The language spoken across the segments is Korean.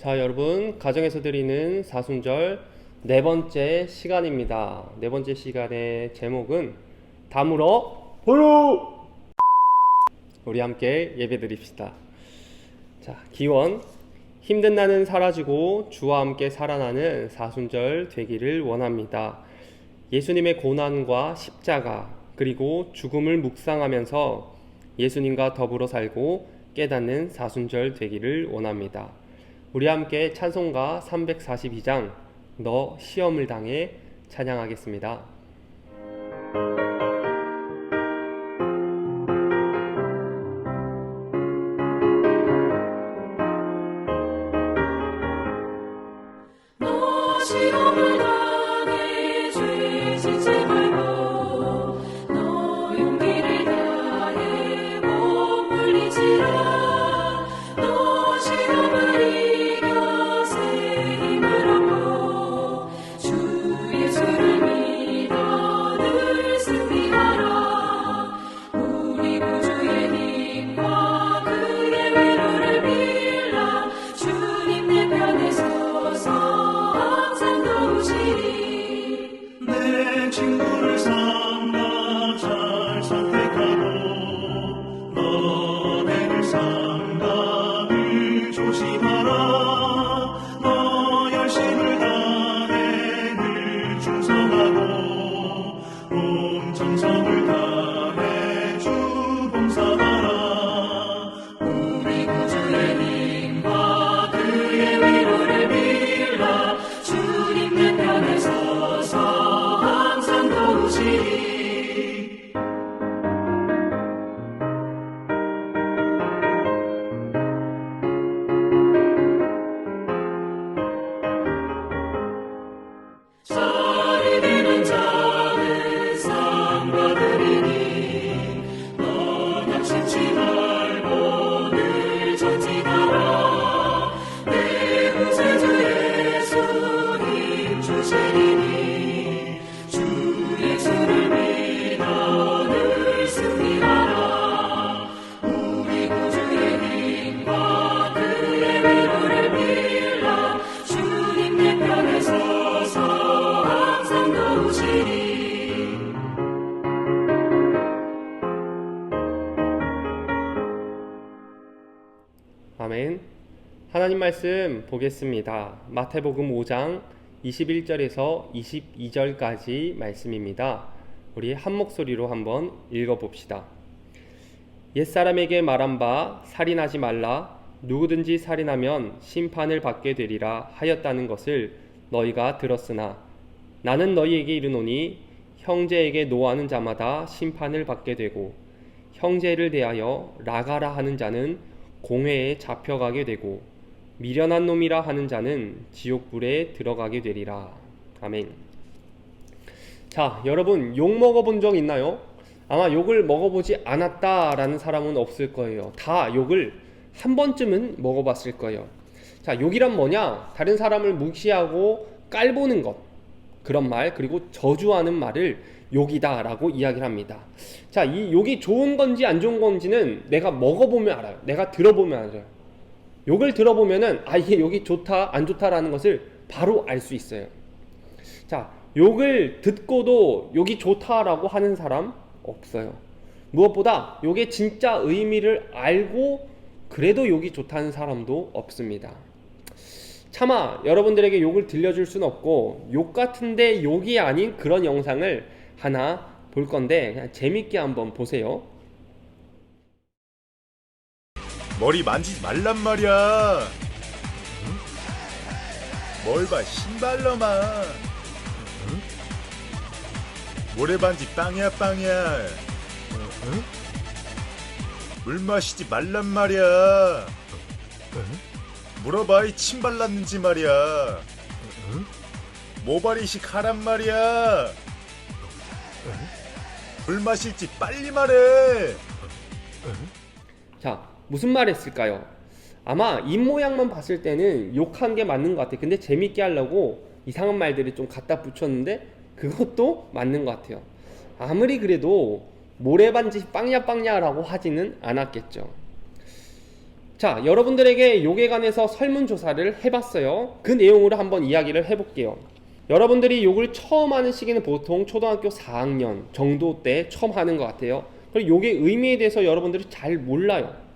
자, 여러분, 가정에서 드리는 사순절 네 번째 시간입니다. 네 번째 시간의 제목은 다물어 보여! 우리 함께 예배 드립시다. 자, 기원. 힘든 나는 사라지고 주와 함께 살아나는 사순절 되기를 원합니다. 예수님의 고난과 십자가, 그리고 죽음을 묵상하면서 예수님과 더불어 살고 깨닫는 사순절 되기를 원합니다. 우리 함께 찬송가 342장 너 시험을 당해 찬양하겠습니다. 말씀 보겠습니다. 마태복음 5장 21절에서 22절까지 말씀입니다. 우리 한 목소리로 한번 읽어 봅시다. 옛사람에게 말한 바 살인하지 말라 누구든지 살인하면 심판을 받게 되리라 하였다는 것을 너희가 들었으나 나는 너희에게 이르노니 형제에게 노하는 자마다 심판을 받게 되고 형제를 대하여 라가라 하는 자는 공회에 잡혀가게 되고 미련한 놈이라 하는 자는 지옥불에 들어가게 되리라. 아멘. 자, 여러분 욕 먹어본 적 있나요? 아마 욕을 먹어보지 않았다라는 사람은 없을 거예요. 다 욕을 한 번쯤은 먹어봤을 거예요. 자, 욕이란 뭐냐? 다른 사람을 무시하고 깔보는 것. 그런 말, 그리고 저주하는 말을 욕이다라고 이야기를 합니다. 자, 이 욕이 좋은 건지 안 좋은 건지는 내가 먹어보면 알아요. 내가 들어보면 알아요. 욕을 들어보면은 아 이게 욕이 좋다 안 좋다라는 것을 바로 알 수 있어요. 자, 욕을 듣고도 욕이 좋다라고 하는 사람 없어요. 무엇보다 욕의 진짜 의미를 알고 그래도 욕이 좋다는 사람도 없습니다. 차마 여러분들에게 욕을 들려줄 순 없고 욕 같은데 욕이 아닌 그런 영상을 하나 볼 건데 재밌게 한번 보세요. 머리 만지지 말란 말이야. 응? 뭘 봐, 신발놈아. 응? 모래반지 빵이야, 빵이야. 응? 물 마시지 말란 말이야. 물어봐, 이 침 발랐는지 말이야. 모발이식 하란 말이야. 물 마실지 빨리 말해. 자, 무슨 말 했을까요? 아마 입 모양만 봤을 때는 욕한 게 맞는 것 같아요. 근데 재밌게 하려고 이상한 말들을 좀 갖다 붙였는데 그것도 맞는 것 같아요. 아무리 그래도 모래반지 빵야 빵야라고 하지는 않았겠죠. 자, 여러분들에게 욕에 관해서 설문조사를 해봤어요. 그 내용으로 한번 이야기를 해볼게요. 여러분들이 욕을 처음 하는 시기는 보통 초등학교 4학년 정도 때 처음 하는 것 같아요. 그리고 욕의 의미에 대해서 여러분들이 잘 몰라요.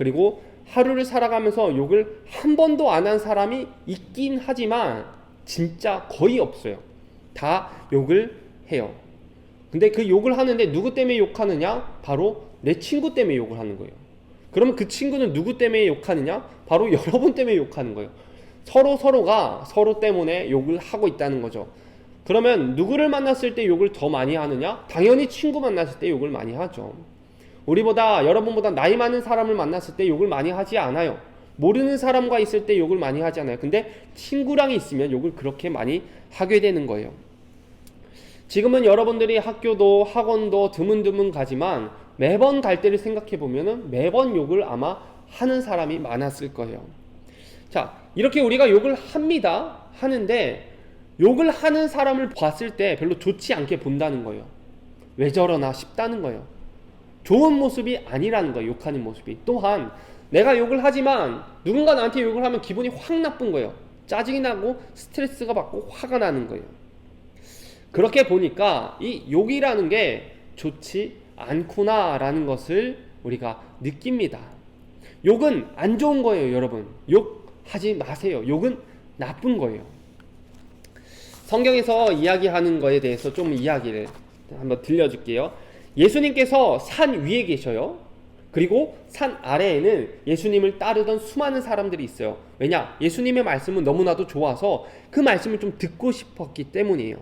그리고 하루를 살아가면서 욕을 한 번도 안 한 사람이 있긴 하지만 진짜 거의 없어요. 다 욕을 해요. 근데 그 욕을 하는데 누구 때문에 욕하느냐? 바로 내 친구 때문에 욕을 하는 거예요. 그러면 그 친구는 누구 때문에 욕하느냐? 바로 여러분 때문에 욕하는 거예요. 서로 서로가 서로 때문에 욕을 하고 있다는 거죠. 그러면 누구를 만났을 때 욕을 더 많이 하느냐? 당연히 친구 만났을 때 욕을 많이 하죠. 우리보다 여러분보다 나이 많은 사람을 만났을 때 욕을 많이 하지 않아요. 모르는 사람과 있을 때 욕을 많이 하지 않아요. 근데 친구랑 있으면 욕을 그렇게 많이 하게 되는 거예요. 지금은 여러분들이 학교도 학원도 드문드문 가지만 매번 갈 때를 생각해 보면은 매번 욕을 아마 하는 사람이 많았을 거예요. 자, 이렇게 우리가 욕을 합니다. 하는데 욕을 하는 사람을 봤을 때 별로 좋지 않게 본다는 거예요. 왜 저러나 싶다는 거예요. 좋은 모습이 아니라는 거예요. 욕하는 모습이. 또한 내가 욕을 하지만 누군가 나한테 욕을 하면 기분이 확 나쁜 거예요. 짜증이 나고 스트레스가 받고 화가 나는 거예요. 그렇게 보니까 이 욕이라는 게 좋지 않구나라는 것을 우리가 느낍니다. 욕은 안 좋은 거예요, 여러분. 욕하지 마세요. 욕은 나쁜 거예요. 성경에서 이야기하는 거에 대해서 좀 이야기를 한번 들려줄게요. 예수님께서 산 위에 계셔요. 그리고 산 아래에는 예수님을 따르던 수많은 사람들이 있어요. 왜냐? 예수님의 말씀은 너무나도 좋아서 그 말씀을 좀 듣고 싶었기 때문이에요.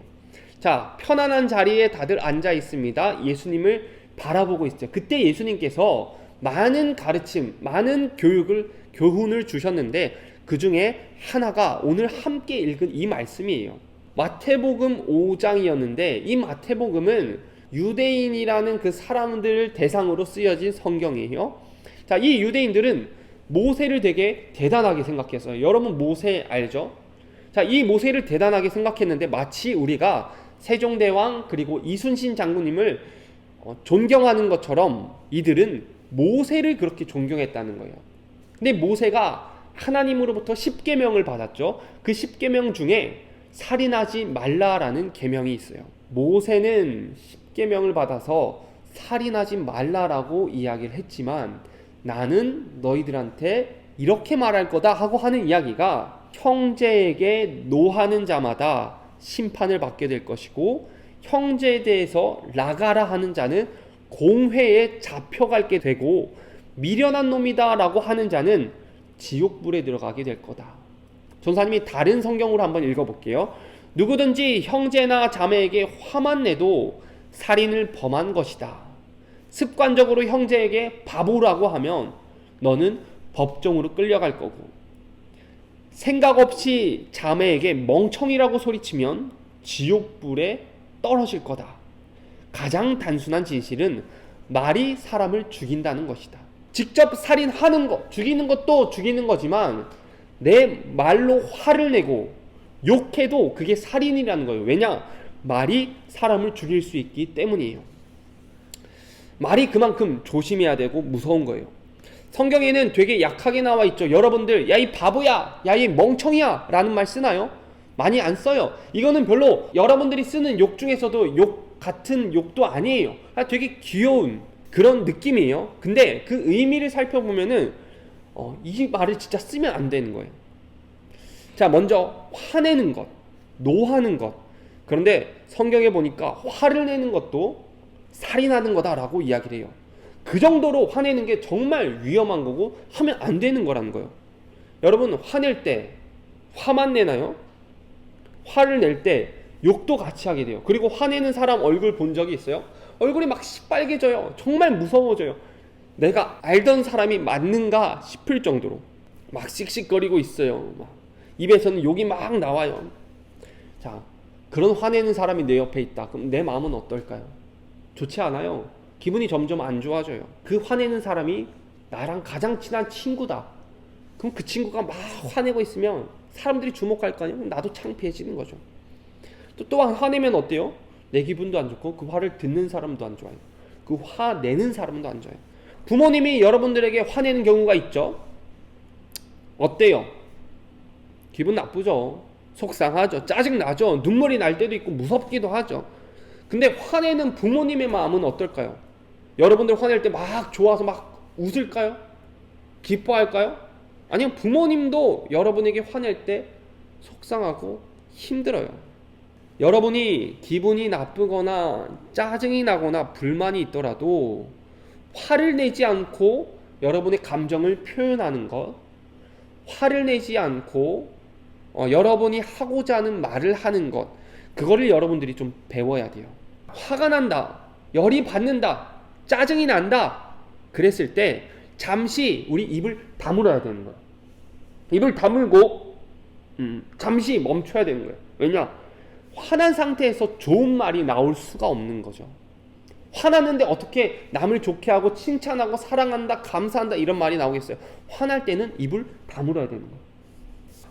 자, 편안한 자리에 다들 앉아 있습니다. 예수님을 바라보고 있어요. 그때 예수님께서 많은 가르침, 많은 교육을, 교훈을 주셨는데 그 중에 하나가 오늘 함께 읽은 이 말씀이에요. 마태복음 5장이었는데 이 마태복음은 유대인이라는 그 사람들을 대상으로 쓰여진 성경이에요. 자, 이 유대인들은 모세를 되게 대단하게 생각했어요. 여러분 모세 알죠? 자, 이 모세를 대단하게 생각했는데 마치 우리가 세종대왕 그리고 이순신 장군님을 어, 존경하는 것처럼 이들은 모세를 그렇게 존경했다는 거예요. 근데 모세가 하나님으로부터 10계명을 받았죠. 그 10계명 중에 살인하지 말라라는 계명이 있어요. 모세는 10계명을 받아서 살인하지 말라라고 이야기를 했지만 나는 너희들한테 이렇게 말할 거다 하고 하는 이야기가 형제에게 노하는 자마다 심판을 받게 될 것이고 형제에 대해서 라가라 하는 자는 공회에 잡혀갈게 되고 미련한 놈이다라고 하는 자는 지옥불에 들어가게 될 거다. 전사님이 다른 성경으로 한번 읽어볼게요. 누구든지 형제나 자매에게 화만 내도 살인을 범한 것이다. 습관적으로 형제에게 바보라고 하면 너는 법정으로 끌려갈 거고 생각 없이 자매에게 멍청이라고 소리치면 지옥불에 떨어질 거다. 가장 단순한 진실은 말이 사람을 죽인다는 것이다. 직접 살인하는 것, 죽이는 것도 죽이는 거지만 내 말로 화를 내고 욕해도 그게 살인이라는 거예요. 왜냐? 말이 사람을 죽일 수 있기 때문이에요. 말이 그만큼 조심해야 되고 무서운 거예요. 성경에는 되게 약하게 나와 있죠. 여러분들, 야, 이 바보야! 야, 이 멍청이야! 라는 말 쓰나요? 많이 안 써요. 이거는 별로 여러분들이 쓰는 욕 중에서도 욕 같은 욕도 아니에요. 아, 되게 귀여운 그런 느낌이에요. 근데 그 의미를 살펴보면은, 어, 이 말을 진짜 쓰면 안 되는 거예요. 자, 먼저 화내는 것, 노하는 것. 그런데 성경에 보니까 화를 내는 것도 살인하는 거다라고 이야기를 해요. 그 정도로 화내는 게 정말 위험한 거고 하면 안 되는 거라는 거예요. 여러분 화낼 때 화만 내나요? 화를 낼 때 욕도 같이 하게 돼요. 그리고 화내는 사람 얼굴 본 적이 있어요? 얼굴이 막 시빨개져요. 정말 무서워져요. 내가 알던 사람이 맞는가 싶을 정도로 막 씩씩거리고 있어요. 막 입에서는 욕이 막 나와요. 자, 그런 화내는 사람이 내 옆에 있다. 그럼 내 마음은 어떨까요? 좋지 않아요. 기분이 점점 안 좋아져요. 그 화내는 사람이 나랑 가장 친한 친구다. 그럼 그 친구가 막 화내고 있으면 사람들이 주목할 거 아니에요? 나도 창피해지는 거죠. 또 또한 화내면 어때요? 내 기분도 안 좋고 그 화를 듣는 사람도 안 좋아요. 그 화 내는 사람도 안 좋아요. 부모님이 여러분들에게 화내는 경우가 있죠. 어때요? 기분 나쁘죠. 속상하죠. 짜증나죠. 눈물이 날 때도 있고 무섭기도 하죠. 근데 화내는 부모님의 마음은 어떨까요? 여러분들 화낼 때 막 좋아서 막 웃을까요? 기뻐할까요? 아니면 부모님도 여러분에게 화낼 때 속상하고 힘들어요. 여러분이 기분이 나쁘거나 짜증이 나거나 불만이 있더라도 화를 내지 않고 여러분의 감정을 표현하는 것, 화를 내지 않고 어, 여러분이 하고자 하는 말을 하는 것, 그거를 여러분들이 좀 배워야 돼요. 화가 난다, 열이 받는다, 짜증이 난다. 그랬을 때 잠시 우리 입을 다물어야 되는 거예요. 입을 다물고 음, 잠시 멈춰야 되는 거예요. 왜냐? 화난 상태에서 좋은 말이 나올 수가 없는 거죠. 화났는데 어떻게 남을 좋게 하고 칭찬하고 사랑한다, 감사한다 이런 말이 나오겠어요. 화날 때는 입을 다물어야 되는 거예요.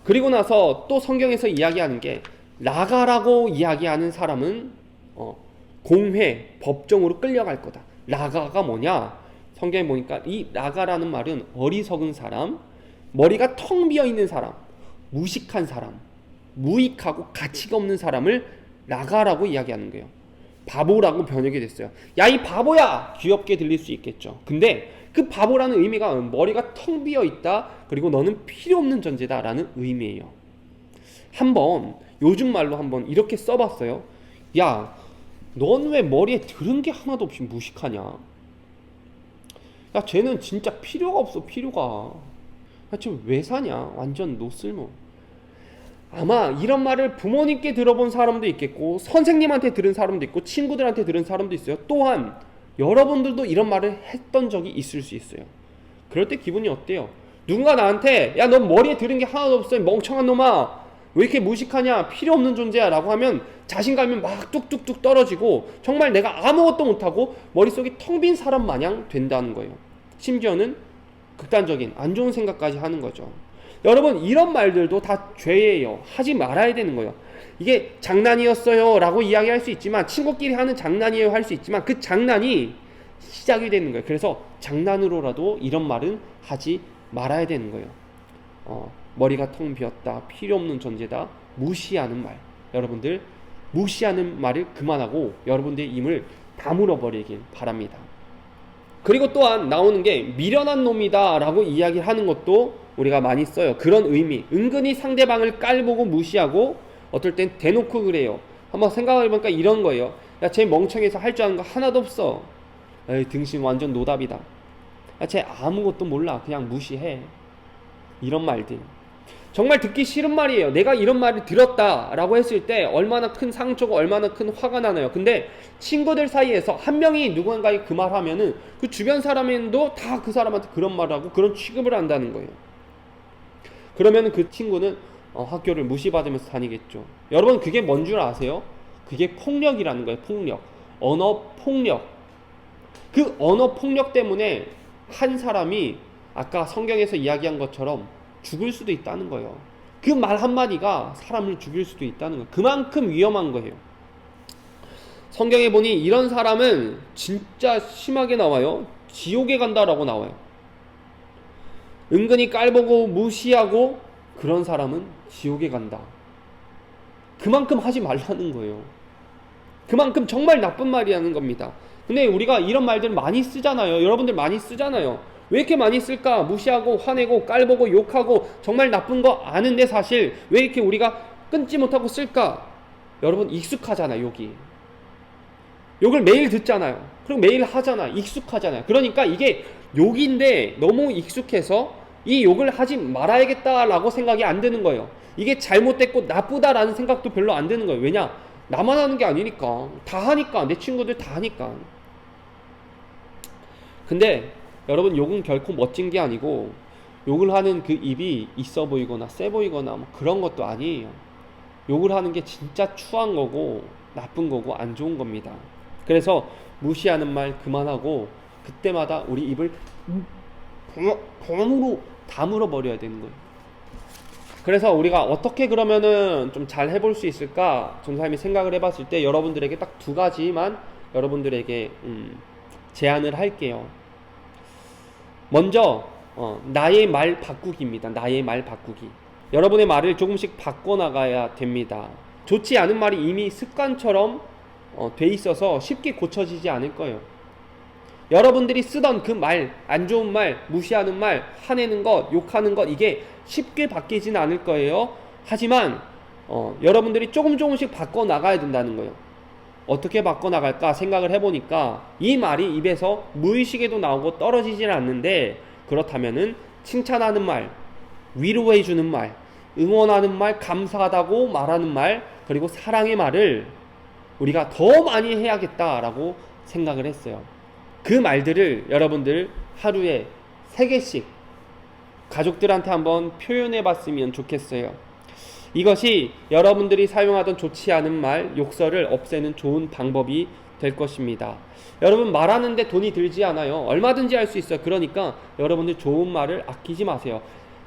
그리고 나서 또 성경에서 이야기하는 게 라가라고 이야기하는 사람은 어, 공회 법정으로 끌려갈 거다. 라가가 뭐냐? 성경에 보니까 이 라가라는 말은 어리석은 사람, 머리가 텅 비어 있는 사람, 무식한 사람, 무익하고 가치가 없는 사람을 라가라고 이야기하는 거예요. 바보라고 번역이 됐어요. 야 이 바보야 귀엽게 들릴 수 있겠죠. 근데 그 바보라는 의미가 머리가 텅 비어 있다. 그리고 너는 필요 없는 존재다라는 의미예요. 한번 요즘 말로 한번 이렇게 써봤어요. 야, 넌 왜 머리에 들은 게 하나도 없이 무식하냐? 야, 쟤는 진짜 필요가 없어 필요가. 야, 쟤왜 사냐? 완전 노쓸모. 아마 이런 말을 부모님께 들어본 사람도 있겠고 선생님한테 들은 사람도 있고 친구들한테 들은 사람도 있어요. 또한 여러분들도 이런 말을 했던 적이 있을 수 있어요. 그럴 때 기분이 어때요? 누군가 나한테 야너 머리에 들은 게 하나도 없어 이 멍청한 놈아 왜 이렇게 무식하냐 필요 없는 존재야 라고 하면 자신감이 막 뚝뚝뚝 떨어지고 정말 내가 아무것도 못하고 머릿속이 텅 빈 사람 마냥 된다는 거예요. 심지어는 극단적인 안 좋은 생각까지 하는 거죠. 여러분 이런 말들도 다 죄예요. 하지 말아야 되는 거예요. 이게 장난이었어요 라고 이야기할 수 있지만 친구끼리 하는 장난이에요 할 수 있지만 그 장난이 시작이 되는 거예요. 그래서 장난으로라도 이런 말은 하지 말아야 되는 거예요. 어, 머리가 텅 비었다. 필요 없는 존재다. 무시하는 말. 여러분들 무시하는 말을 그만하고 여러분들의 힘을 다물어 버리길 바랍니다. 그리고 또한 나오는 게 미련한 놈이다라고 이야기하는 것도 우리가 많이 써요. 그런 의미. 은근히 상대방을 깔보고 무시하고 어떨 땐 대놓고 그래요. 한번 생각해 보니까 이런 거예요. 야, 쟤 멍청해서 할 줄 아는 거 하나도 없어. 에이, 등신 완전 노답이다. 야, 쟤 아무것도 몰라. 그냥 무시해. 이런 말들. 정말 듣기 싫은 말이에요. 내가 이런 말을 들었다라고 했을 때 얼마나 큰 상처고 얼마나 큰 화가 나나요. 근데 친구들 사이에서 한 명이 누군가에 그 말 하면은 그 주변 사람도 다 그 사람한테 그런 말을 하고 그런 취급을 한다는 거예요. 그러면 그 친구는 어, 학교를 무시받으면서 다니겠죠. 여러분 그게 뭔 줄 아세요? 그게 폭력이라는 거예요. 폭력. 언어 폭력. 그 언어 폭력 때문에 한 사람이 아까 성경에서 이야기한 것처럼 죽을 수도 있다는 거예요. 그 말 한마디가 사람을 죽일 수도 있다는 거예요. 그만큼 위험한 거예요. 성경에 보니 이런 사람은 진짜 심하게 나와요. 지옥에 간다라고 나와요. 은근히 깔보고 무시하고 그런 사람은 지옥에 간다. 그만큼 하지 말라는 거예요. 그만큼 정말 나쁜 말이라는 겁니다. 근데 우리가 이런 말들 많이 쓰잖아요. 여러분들 많이 쓰잖아요. 왜 이렇게 많이 쓸까? 무시하고 화내고 깔보고 욕하고 정말 나쁜 거 아는데 사실 왜 이렇게 우리가 끊지 못하고 쓸까? 여러분 익숙하잖아요, 욕이. 욕을 매일 듣잖아요. 그리고 매일 하잖아. 익숙하잖아요. 그러니까 이게 욕인데 너무 익숙해서 이 욕을 하지 말아야겠다라고 생각이 안 드는 거예요. 이게 잘못됐고 나쁘다라는 생각도 별로 안 드는 거예요. 왜냐? 나만 하는 게 아니니까. 다 하니까. 내 친구들 다 하니까. 근데 여러분 욕은 결코 멋진 게 아니고 욕을 하는 그 입이 있어 보이거나 세 보이거나 뭐 그런 것도 아니에요. 욕을 하는 게 진짜 추한 거고 나쁜 거고 안 좋은 겁니다. 그래서 무시하는 말 그만하고 그때마다 우리 입을 덤으로 다 물어 버려야 되는 거예요. 그래서 우리가 어떻게 그러면은 좀 잘 해볼 수 있을까? 전사님이 생각을 해봤을 때 여러분들에게 딱 두 가지만 여러분들에게 음, 제안을 할게요. 먼저 어, 나의 말 바꾸기입니다. 나의 말 바꾸기. 여러분의 말을 조금씩 바꿔나가야 됩니다. 좋지 않은 말이 이미 습관처럼 어, 돼 있어서 쉽게 고쳐지지 않을 거예요. 여러분들이 쓰던 그 말, 안 좋은 말, 무시하는 말, 화내는 것, 욕하는 것, 이게 쉽게 바뀌지는 않을 거예요. 하지만, 어, 여러분들이 조금 조금씩 바꿔나가야 된다는 거예요. 어떻게 바꿔나갈까 생각을 해보니까 이 말이 입에서 무의식에도 나오고 떨어지질 않는데 그렇다면은 칭찬하는 말, 위로해주는 말, 응원하는 말, 감사하다고 말하는 말, 그리고 사랑의 말을 우리가 더 많이 해야겠다라고 생각을 했어요. 그 말들을 여러분들 하루에 세 개씩 가족들한테 한번 표현해 봤으면 좋겠어요. 이것이 여러분들이 사용하던 좋지 않은 말, 욕설을 없애는 좋은 방법이 될 것입니다. 여러분 말하는데 돈이 들지 않아요. 얼마든지 할 수 있어요. 그러니까 여러분들 좋은 말을 아끼지 마세요.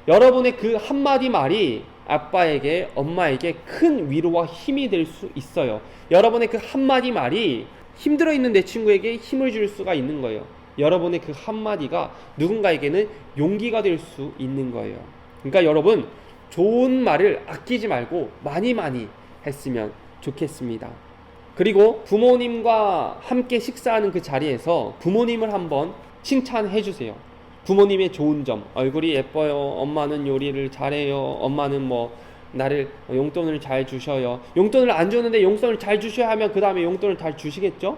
여러분의 그 한마디 말이 아빠에게, 엄마에게 큰 위로와 힘이 될 수 있어요. 여러분의 그 한마디 말이 힘들어 있는 내 친구에게 힘을 줄 수가 있는 거예요. 여러분의 그 한마디가 누군가에게는 용기가 될 수 있는 거예요. 그러니까 여러분, 좋은 말을 아끼지 말고 많이 많이 했으면 좋겠습니다. 그리고 부모님과 함께 식사하는 그 자리에서 부모님을 한번 칭찬해 주세요. 부모님의 좋은 점, 얼굴이 예뻐요. 엄마는 요리를 잘해요. 엄마는 뭐 나를 용돈을 잘 주셔요. 용돈을 안 주는데 용돈을 잘 주셔야 하면 그 다음에 용돈을 잘 주시겠죠?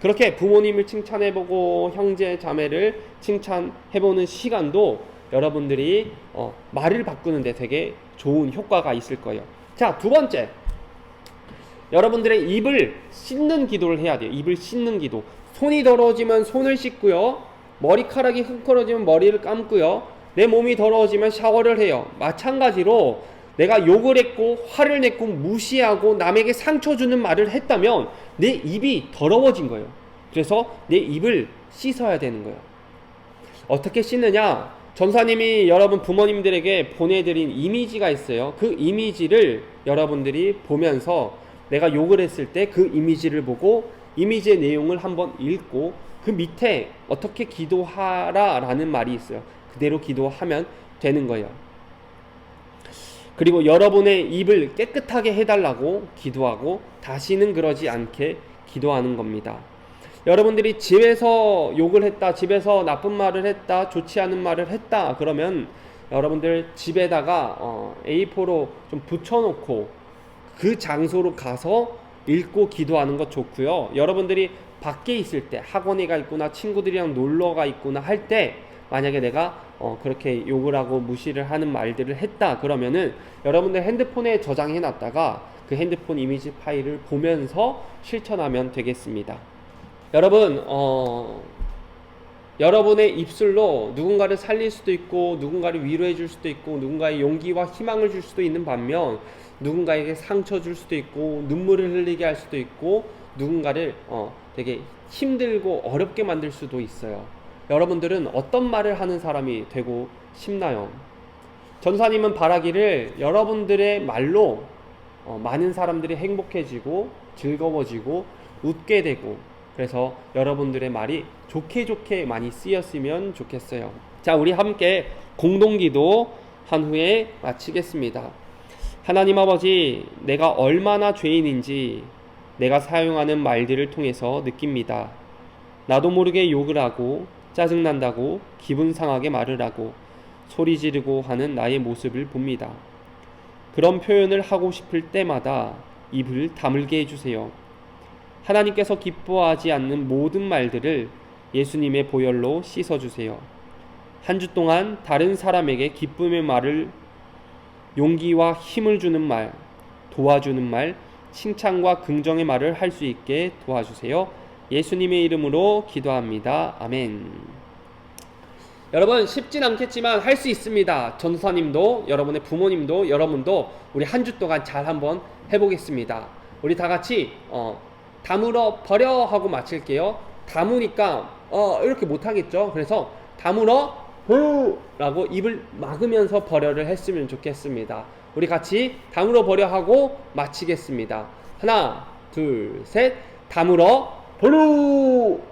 그렇게 부모님을 칭찬해보고 형제 자매를 칭찬해보는 시간도 여러분들이 어, 말을 바꾸는데 되게 좋은 효과가 있을 거예요. 자, 두 번째. 여러분들의 입을 씻는 기도를 해야 돼요. 입을 씻는 기도. 손이 더러워지면 손을 씻고요. 머리카락이 흙컬어지면 머리를 감고요. 내 몸이 더러워지면 샤워를 해요. 마찬가지로 내가 욕을 했고 화를 냈고 무시하고 남에게 상처 주는 말을 했다면 내 입이 더러워진 거예요. 그래서 내 입을 씻어야 되는 거예요. 어떻게 씻느냐? 전사님이 여러분 부모님들에게 보내드린 이미지가 있어요. 그 이미지를 여러분들이 보면서 내가 욕을 했을 때 그 이미지를 보고 이미지의 내용을 한번 읽고 그 밑에 어떻게 기도하라 라는 말이 있어요. 그대로 기도하면 되는 거예요. 그리고 여러분의 입을 깨끗하게 해달라고 기도하고 다시는 그러지 않게 기도하는 겁니다. 여러분들이 집에서 욕을 했다, 집에서 나쁜 말을 했다, 좋지 않은 말을 했다, 그러면 여러분들 집에다가 어, A4로 좀 붙여놓고 그 장소로 가서 읽고 기도하는 것 좋고요. 여러분들이 밖에 있을 때 학원에 가 있거나 친구들이랑 놀러 가 있거나 할 때 만약에 내가 어, 그렇게 욕을 하고 무시를 하는 말들을 했다 그러면은 여러분들 핸드폰에 저장해 놨다가 그 핸드폰 이미지 파일을 보면서 실천하면 되겠습니다. 여러분 어, 여러분의 입술로 누군가를 살릴 수도 있고 누군가를 위로해 줄 수도 있고 누군가의 용기와 희망을 줄 수도 있는 반면 누군가에게 상처 줄 수도 있고 눈물을 흘리게 할 수도 있고 누군가를 어, 되게 힘들고 어렵게 만들 수도 있어요. 여러분들은 어떤 말을 하는 사람이 되고 싶나요? 전사님은 바라기를 여러분들의 말로 어, 많은 사람들이 행복해지고 즐거워지고 웃게 되고 그래서 여러분들의 말이 좋게 좋게 많이 쓰였으면 좋겠어요. 자, 우리 함께 공동기도 한 후에 마치겠습니다. 하나님 아버지, 내가 얼마나 죄인인지 내가 사용하는 말들을 통해서 느낍니다. 나도 모르게 욕을 하고 짜증난다고 기분 상하게 말을 하고 소리 지르고 하는 나의 모습을 봅니다. 그런 표현을 하고 싶을 때마다 입을 다물게 해주세요. 하나님께서 기뻐하지 않는 모든 말들을 예수님의 보혈로 씻어주세요. 한 주 동안 다른 사람에게 기쁨의 말을 용기와 힘을 주는 말, 도와주는 말, 칭찬과 긍정의 말을 할 수 있게 도와주세요. 예수님의 이름으로 기도합니다. 아멘. 여러분 쉽진 않겠지만 할 수 있습니다. 전사님도 여러분의 부모님도 여러분도 우리 한 주 동안 잘 한번 해보겠습니다. 우리 다 같이 어, 다물어 버려 하고 마칠게요. 다무니까 어, 이렇게 못하겠죠. 그래서 다물어 라고 입을 막으면서 버려를 했으면 좋겠습니다. 우리 같이 다물어 버려 하고 마치겠습니다. 하나, 둘, 셋. 다물어 버려!